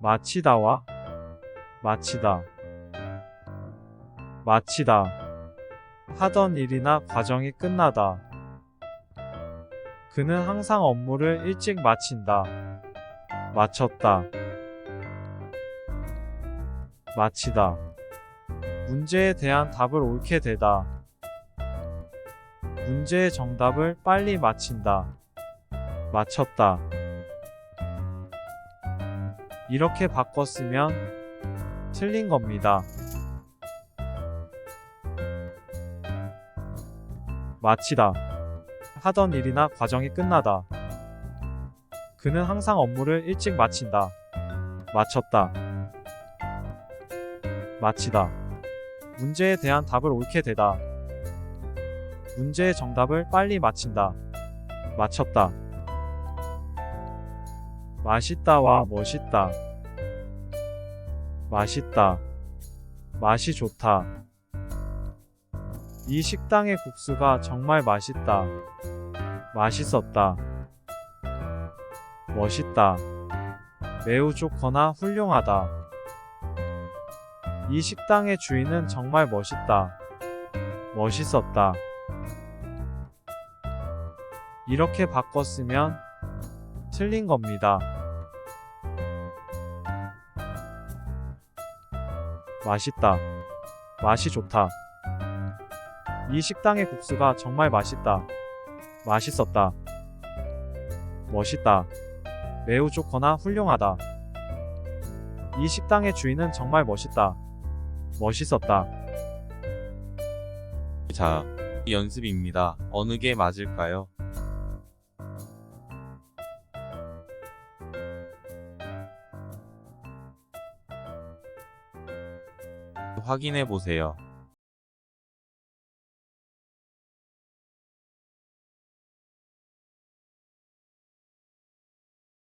마치다와 마치다. 마치다. 하던 일이나 과정이 끝나다. 그는 항상 업무를 일찍 마친다. 마쳤다. 마치다. 문제에 대한 답을 옳게 대다. 문제의 정답을 빨리 맞힌다. 맞췄다 이렇게 바꿨으면 틀린 겁니다. 마치다. 하던 일이나 과정이 끝나다. 그는 항상 업무를 일찍 마친다. 마쳤다. 마치다. 문제에 대한 답을 옳게 대다. 문제의 정답을 빨리 맞힌다. 맞췄다. 맛있다와 멋있다. 맛있다. 맛이 좋다. 이 식당의 국수가 정말 맛있다. 맛있었다. 멋있다. 매우 좋거나 훌륭하다. 이 식당의 주인은 정말 멋있다. 멋있었다. 이렇게 바꿨으면 틀린 겁니다. 맛있다. 맛이 좋다. 이 식당의 국수가 정말 맛있다. 맛있었다. 멋있다. 매우 좋거나 훌륭하다. 이 식당의 주인은 정말 멋있다. 멋있었다. 자, 연습입니다. 어느 게 맞을까요? 확인해 보세요.